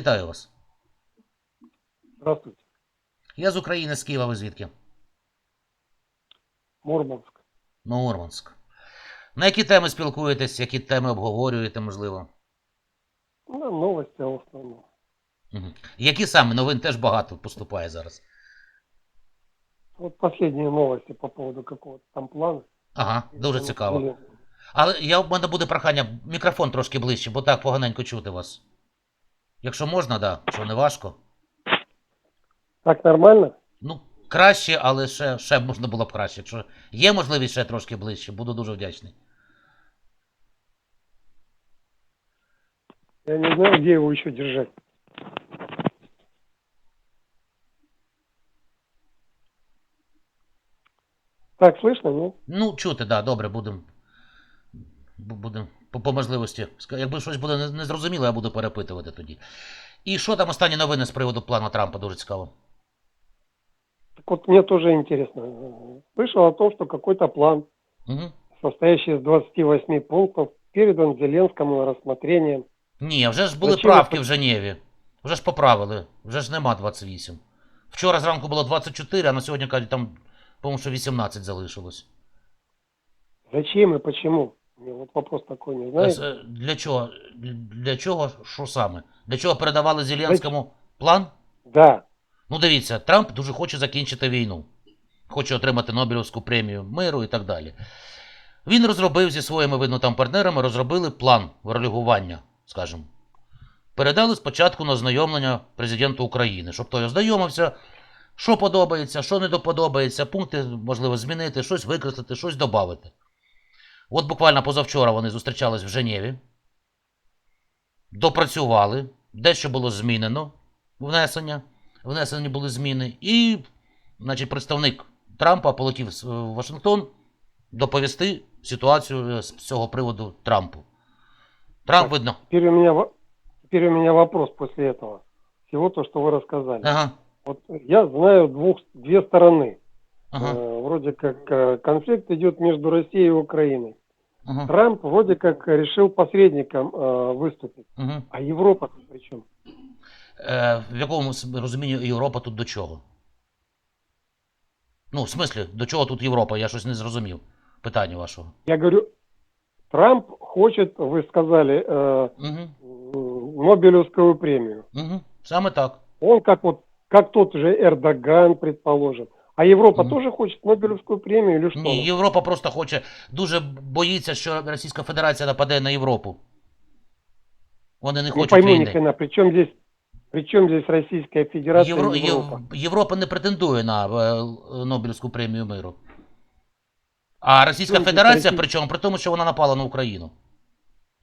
Вітаю вас. Здравствуйте. Я з України, з Києва, ви звідки? Мурманск. Мурманськ. На які теми спілкуєтесь, які теми обговорюєте, можливо? Ну, новости в основном. Мгм. Які саме новин теж багато поступає зараз. Вот последние новости по поводу какого-то там плана. Ага, дуже Ну, цікаво. Але я, в мене буде прохання, мікрофон трошки ближче, бо так поганенько чути вас. Якщо можна, да, що не важко. Так нормально? Ну, краще, але ще, ще можна було б краще. Якщо є можливість ще трошки ближче, буду дуже вдячний. Я не знаю, где его еще держать. Так, слышно, ну? Ну, чути, да, добре, будемо. Будем по, по можливості. Якби щось буде не- незрозуміло, я буду перепитувати тоді. І що там останні новини з приводу плану Трампа, дуже цікаво. Так вот, мне тоже интересно. Слышал о том, что какой-то план, Угу. состоящий из 28 пунктов, передан Зеленскому на рассмотрение. Ні, вже ж були Зачем правки ви- в Женєві. Вже ж поправили. Вже ж нема 28. Вчора зранку було 24, а на сьогодні кажуть, там, по-моєму, що 18 залишилось. Зачем и почему? Мне вот вопрос такой, не Е, знаете? Для чого? Для чого? Що саме? Для чого передавали Зеленському план? Да. Ну, дивіться, Трамп дуже хоче закінчити війну, хоче отримати Нобелівську премію миру і так далі. Він розробив зі своїми видно там партнерами, розробили план реагування, скажімо. Передали спочатку на ознайомлення президенту України, щоб той ознайомився, що подобається, що не доподобається, пункти можливо змінити, щось викреслити, щось додати. От буквально позавчора вони зустрічались в Женєві, допрацювали, дещо було змінено, внесення внесені були зміни, і, значить, представник Трампа полетів в Вашингтон доповісти ситуацію е, з цього приводу Трампу. Трамп, Так. видно. Теперь у меня, во- теперь у меня вопрос после этого. Всего то, что вы рассказали. Ага, Вот я знаю двух, две стороны. ага, Э, вроде как э, конфликт идет между Россией и Украиной. ага, Трамп вроде как решил посредником э, выступить. ага. А Европа тут при чем? Е, в якому с- розумінні Європа тут до чого? Ну, в смислі, до чого тут Європа? Я щось не зрозумів. Питання вашого. Я говорю, Трамп хочет, вы сказали, э, Угу, м, Нобелевскую премию. угу. Саме так. Он как вот, как тот же Эрдоган, предположим. А Европа Мгм. тоже хочет Нобелевскую премию или что? Ні, Європа просто хоче, дуже боїться, що Російська Федерація нападе на Європу. Вони не хочуть війни. хрена, при чем здесь, при чем здесь Российская Федерация Євро... и Єв- Европа? Європа не претендує на е, Нобелівську премію миру. А Російська Федерація, причому при тому, що вона напала на Україну.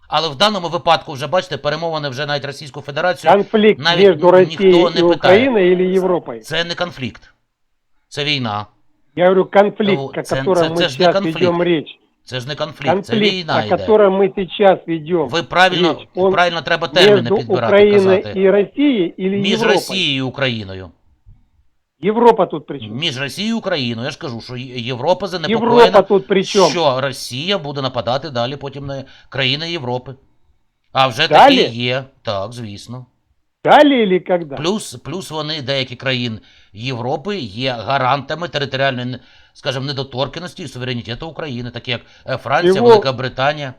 Але в даному випадку вже бачите, перемовини вже навіть Російську Федерацію. Конфликт навіть между ніхто Россией не и питає. Украиной или Европой? Це не конфлікт. Це війна. Я говорю, конфликт, Ну, о це- котором це- мы це ж не сейчас конфлікт. ведем речь. Це ж не конфлікт, це війна о котором мы сейчас ведем Ви правильно, речь, он правильно треба терміни підбирати, Украиной казати. и Россией или Між Европой? Росією і Україною. Европа тут при чем? Між Росією і Україною. Я ж кажу, що Європа занепокоєна, тут при чем? що Росія буде нападати далі потім на країни Європи. А вже Далі? такі є. Так, звісно. Далее или когда? Плюс, плюс вони, деякі країн Європи, є гарантами територіальної, скажімо, недоторканості і суверенітету України, такі як е, Франція, Чого? Велика Британія.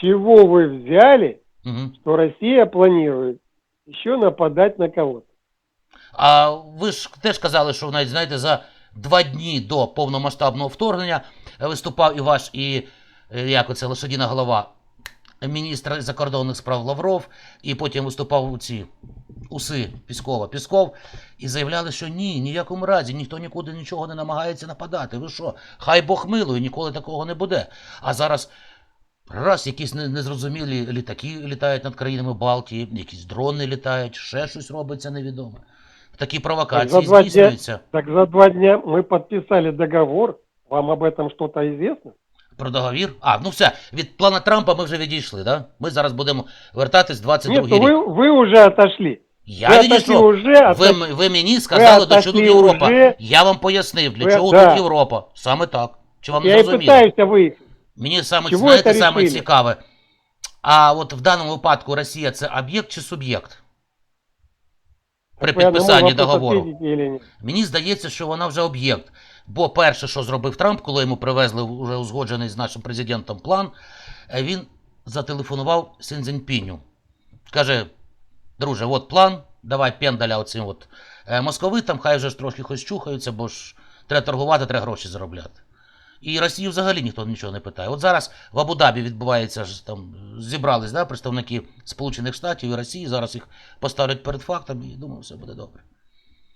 Чего вы взяли, Угу. что Россия планирует еще нападать на кого-то? А ви ж теж казали, що навіть знаєте, за два дні до повномасштабного вторгнення е, виступав і ваш, і е, як оце лошадіна голова, міністр закордонних справ Лавров, і потім виступав у ці уси Піскова Пісков, і заявляли, що ні, ніякому разі ніхто нікуди нічого не намагається нападати. Ви що? Хай Бог милує, ніколи такого не буде. А зараз. Раз якісь незрозумілі літаки літають над країнами Балтії, якісь дрони літають, ще щось робиться невідоме. Такі провокації здійснюються. Так за два дня мы подписали договор. Вам об этом что-то известно? Про договір. А, ну все, від плана Трампа ми вже відійшли, да? Ми зараз будемо вертатись 22 Нет, рік. ну вы, вы уже отошли. Я вы отошли відійшов. уже, а Ви, отошли. м- ви мені сказали, до чого тут отошли Європа. уже. Я вам пояснив, для Ви- чого да. тут Європа. Саме так. Чи вам Я не и зрозуміло? пытаюсь выяснить. Мені саме, Чого знаєте, це саме рішили? цікаве. А от в даному випадку Росія це об'єкт чи суб'єкт? при Вы на мой підписанні вопрос договору. ответите или нет? Мені здається, що вона вже об'єкт. Бо перше, що зробив Трамп, коли йому привезли вже узгоджений з нашим президентом план, е, він зателефонував Сінзіньпіню. Каже: друже, от план, давай пендаля оцим от е, московитам, хай вже ж трохи хоч чухаються, бо ж треба торгувати, треба гроші заробляти. І Росію взагалі ніхто нічого не питає. От зараз в Абу-Дабі відбувається ж там зібрались да, представники Сполучених Штатів і Росії. Зараз їх поставлять перед фактом і думаю, все буде добре.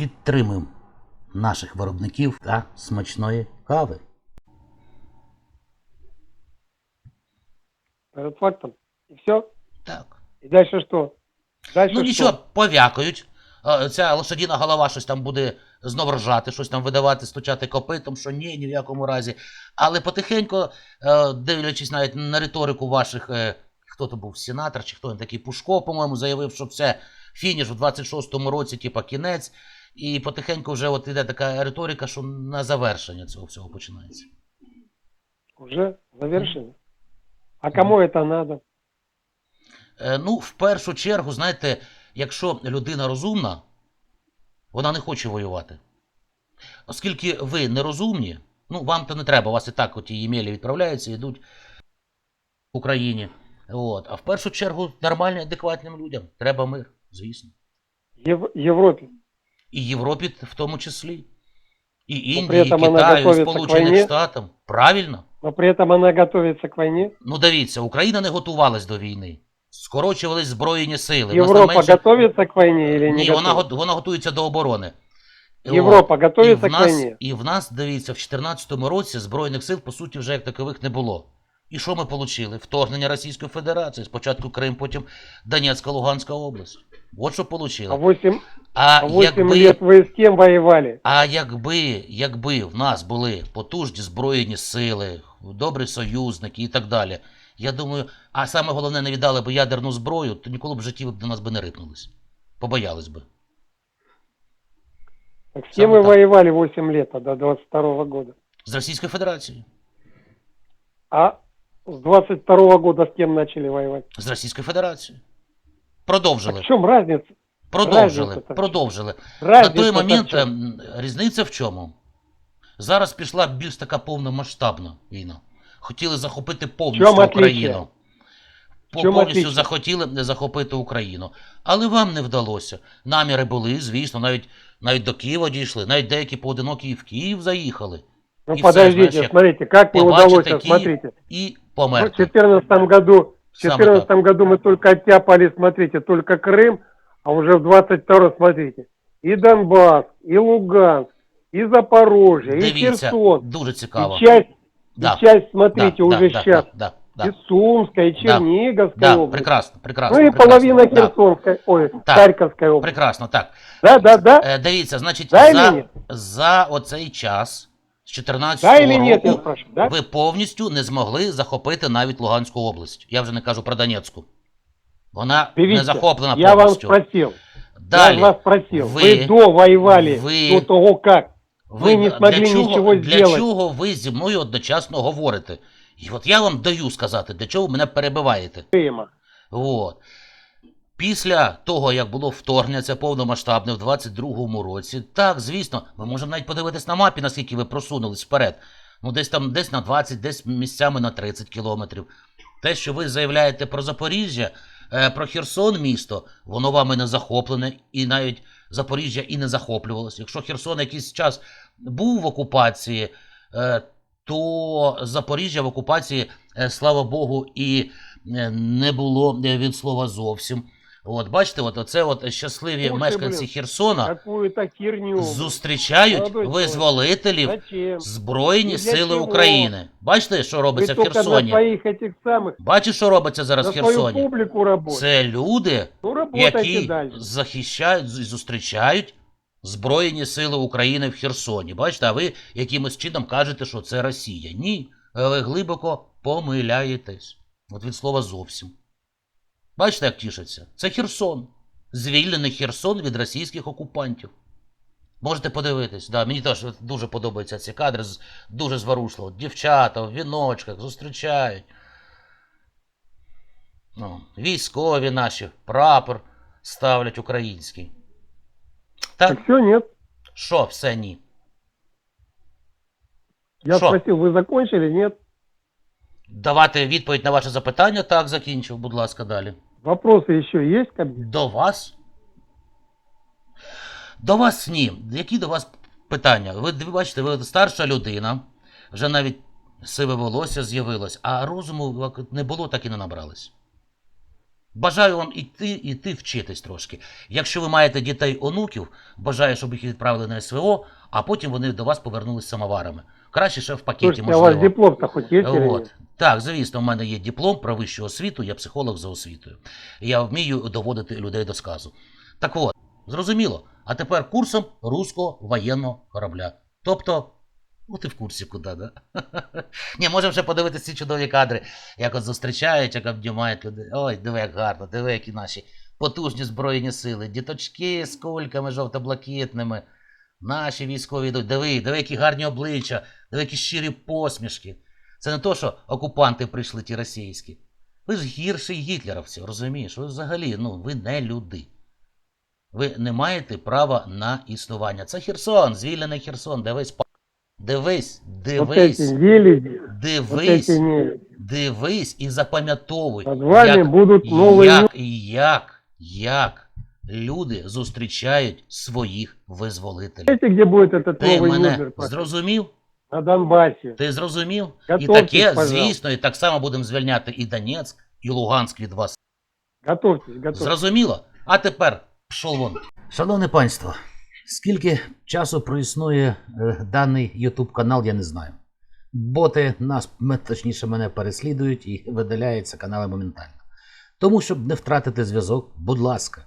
Підтримуємо наших виробників та смачної кави. Перед фактом. И все? Так. И дальше что? Дальше Ну нічого, повякають. Е, Ця лошадіна голова щось там буде знов ржати, щось там видавати, стучати копитом, що ні, ні в якому разі. Але потихеньку, е, дивлячись навіть на риторику ваших, е, хто то був сенатор, чи хто він такий Пушко, по-моєму, заявив, що все, фініш у 26-му році, типа кінець. І потихеньку вже от іде така риторика, що на завершення цього всього починається. Уже завершено. А кому это надо? Е, Ну, в першу чергу, знаєте, якщо людина розумна, вона не хоче воювати. Оскільки ви нерозумні, ну вам то не треба, у вас і так от і емейлі відправляються, йдуть в Україні. От. А в першу чергу нормальним, адекватним людям треба мир, звісно. Ев- Европе. І Європі в тому числі. І при Індії, і Китаю, готовиться Сполучених. Штатам. Правильно? Но при этом она готовится к войне. Ну дивіться, Україна не готувалась до війни. Скорочувались збройні сили. Нас менше- готовится к войне или не Ні, вона, готовится? вона готується до оборони. Європа От. готується к війні? І в нас, дивіться, в 2014 році Збройних сил, по суті, вже як такових не було. І що ми отримали? Вторгнення Російської Федерації. Спочатку Крим, потім Донецька, Луганська область. От що А 8, А, а 8 якби, лет вы с кем воевали? а якби, якби в нас були потужні збройні сили, добрі союзники і так далі, я думаю, а саме головне, не віддали б ядерну зброю, то ніколи б в житті до нас би не рипнулись. Побоялись би. Так с кем вы так. воевали 8 лет до 22 года? З Російською Федерацією. А с 22 года с кем начали воевать? З Російською Федерацією. Продовжили. в чем разница? Продовжили. разниця-то? Продовжили. На той момент в ем, різниця в чому? Зараз пішла більш така повномасштабна війна. Хотіли захопити повністю чому? Україну. По- повністю захотіли захопити Україну. Але вам не вдалося. Наміри були, звісно, навіть, навіть до Києва дійшли, навіть деякі поодинокі в Київ заїхали. Ну И подождите, знаешь, смотрите, как не удалось, Киев, смотрите. І В померли. 2014 году, в 2014 году мы только оттяпали, смотрите, только Крым, а уже в 22 смотрите, и Донбасс, и Луганск, и Запорожье, и Дивіться, Херсон, дуже цікаво. и часть, Да, и часть, смотрите, да, уже да, да, сейчас, Да, да, и да, Сумская, и Да. Черниговская да, область. прекрасно, прекрасно. ну и прекрасно, половина да. Херсонской, ой, Так. Харьковской области. Прекрасно, так. Да, да, да. Е, дивіться, значить, Да или за, ні? за оцей час з 14 Да или нет, я року спрашиваю, да? ви повністю не змогли захопити навіть Луганську область. Я вже не кажу про Донецьку. Вона не Дивіться, захоплена я вам повністю. спросил, Далі. я вас спросил, вы- вы, до воевали, вы- до того как? вы не смогли для чого, нічого Для сделать. чого ви зі мною одночасно говорите? І от я вам даю сказати, для чого ви мене перебиваєте. Крыма. От. Після того, як було вторгнення, це повномасштабне в 22-му році, так, звісно, ми можемо навіть подивитись на мапі, наскільки ви просунулись вперед. Ну, десь там десь на 20, десь місцями на 30 кілометрів. Те, що ви заявляєте про Запоріжжя, е, про Херсон місто, воно вами не захоплене, і навіть Запоріжжя і не захоплювалося. Якщо Херсон якийсь час був в окупації, е, то Запоріжжя в окупації, е, слава Богу, і не було від слова зовсім. От, бачите, от оце от щасливі Слушай, мешканці блін, Херсона Какую-то херню. зустрічають Молодой чоловік. визволителів Зачем? Збройні І для Сили чого? України. Бачите, що Вы робиться в только на Херсоні? своих этих самых, Бачиш, що робиться зараз на в свою Херсоні? публику работаете. Це люди, Ну, работайте які дальше. захищають і зустрічають Збройні Сили України в Херсоні. Бачите, а ви якимось чином кажете, що це Росія. Ні, ви глибоко помиляєтесь. От від слова зовсім. Бачите, як тішаться? Це Херсон. Звільнений Херсон від російських окупантів. Можете подивитись, да, мені теж дуже подобаються ці кадри, дуже зворушливо. Дівчата в віночках зустрічають. Ну, військові наші, прапор ставлять український. Так, Так все, нет. що все ні? Я Шо? спросил, вы закончили? Нет. Давати відповідь на ваше запитання, так, закінчив, будь ласка, далі. Вопросы еще есть ко мне? До вас? До вас ні. Які до вас питання? Ви, бачите, ви старша людина, вже навіть сиве волосся з'явилось, а розуму не було, так і не набрались. Бажаю вам іти, іти вчитись трошки. Якщо ви маєте дітей онуків, бажаю, щоб їх відправили на СВО, а потім вони до вас повернулись самоварами. Краще ще в пакеті, Слушайте, а у вас диплом-то есть или От. Так, звісно, у мене є диплом про вищу освіту, я психолог за освітою. Я вмію доводити людей до сказу. Так от, зрозуміло. А тепер курсом руського воєнного корабля. Тобто, от і в курсі куди, да? Ні, можемо ще подивитися ці чудові кадри, як от зустрічають, як обнімають людей. Ой, диви, як гарно, диви, які наші потужні збройні сили. Діточки з кульками жовто-блакитними. Наші військові йдуть. Диви, диви, які гарні обличчя, диви, які щирі посмішки. Це не то, що окупанти прийшли ті російські. Ви ж гірші гітлерівці, розумієш? Ви взагалі, ну, ви не люди. Ви не маєте права на існування. Це Херсон, звільнений Херсон. Дивись, па- дивись, Вот дивись, эти нелюди, вот дивись, эти нелюди. дивись і запам'ятовуй, Под вами як, будут новые як, як, як люди зустрічають своїх визволителів. Будет этот Ти мене зрозумів? На Донбассе. Ти зрозумів? І таке, пожалуйста. звісно, і так само будемо звільняти і Донецьк, і Луганськ від вас. Готовьтесь, готовьтесь. Зрозуміло? А тепер пішов вон. Шановне панство, скільки часу проіснує е, даний YouTube канал, я не знаю. Боти нас, точніше, мене переслідують і видаляються канали моментально. Тому, щоб не втратити зв'язок, будь ласка,